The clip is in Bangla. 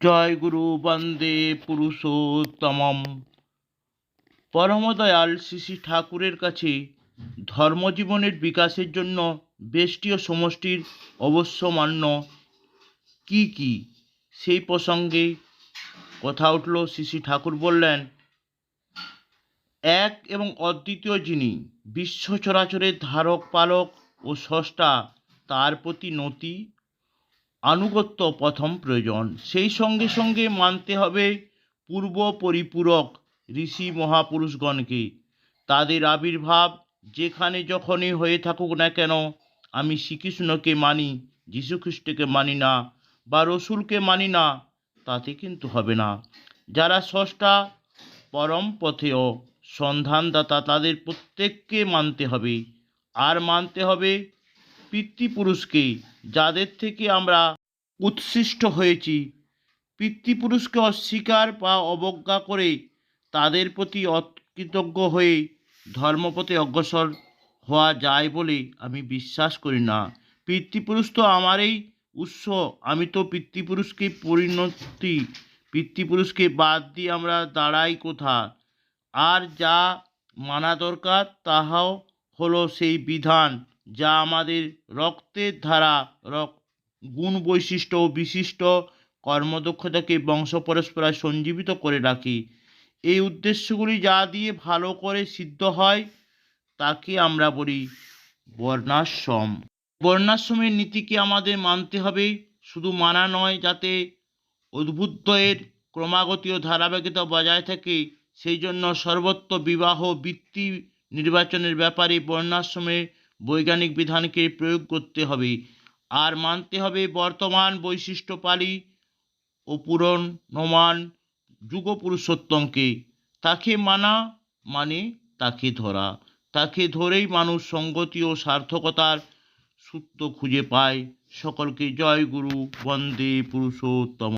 জয় গুরু বন্দে পুরুষোত্তমম। পরমদয়াল শ্রী ঠাকুরের কাছে ধর্মজীবনের বিকাশের জন্য বেষ্টি ও সমষ্টির অবশ্য মান্য কি কি? সেই প্রসঙ্গে কথা উঠল শ্রী ঠাকুর বললেন, এক এবং অদ্বিতীয় যিনি বিশ্ব চরাচরের ধারক পালক ও স্রষ্টা, তার প্রতি নতি আনুগত্য প্রথম প্রয়োজন। সেই সঙ্গে সঙ্গে মানতে হবে পূর্ব পরিপূরক ঋষি মহাপুরুষগণকে। তাদের আবির্ভাব যেখানে যখনই হয়ে থাকুক না কেন, আমি শ্রীকৃষ্ণকে মানি, যীশুখ্রিস্টকে মানি না বা রসুলকে মানি না, তাতে কিন্তু হবে না। যারা স্রষ্টা, পরম পথেও সন্ধানদাতা, তাদের প্রত্যেককে মানতে হবে। আর মানতে হবে পিতৃপুরুষকে যাদের থেকে আমরা উৎসৃষ্ট হয়েছি, পিতৃপুরুষকে অস্বীকার বা অবজ্ঞা করে তাদের প্রতি অকৃতজ্ঞ হয়ে ধর্মপথে অগ্রসর হওয়া যায় বলে আমি বিশ্বাস করি না। পিতৃপুরুষ তো আমারই উৎস। আমি তো পিতৃপুরুষকে পরিণতি, পিতৃপুরুষকে বাদ দিয়ে আমরা দাঁড়াই কোথা আর যা মানা দরকার, তাহাও হলো সেই বিধান। যা আমাদের রক্তের ধারা রক গুণ বৈশিষ্ট্য ও বিশিষ্ট কর্মদক্ষতাকে বংশ পরস্পরায় সঞ্জীবিত করে রাখি। এই উদ্দেশ্যগুলি যা দিয়ে ভালো করে সিদ্ধ হয়, তাকে আমরা বলি বর্ণাশ্রম। বর্ণাশ্রমের নীতিকে আমাদের মানতে হবে, শুধু মানা নয়, যাতে উদ্বুদ্ধের ক্রমাগতি ও ধারাবাহিকতা বজায় থাকে। সেই জন্য সর্বত্র বিবাহ, বৃত্তি নির্বাচনের ব্যাপারে বর্ণাশ্রমের বৈজ্ঞানিক বিধানকে প্রয়োগ করতে হবে। আর মানতে হবে বর্তমান বৈশিষ্ট্যপালী ও পুরনমান যুগপুরুষোত্তমকে। তাকে মানা মানে তাকে ধরা। তাকে ধরেই মানুষ সঙ্গতি ও সার্থকতার সূত্র খুঁজে পায়। সকলকে জয় গুরু, বন্দে পুরুষোত্তম।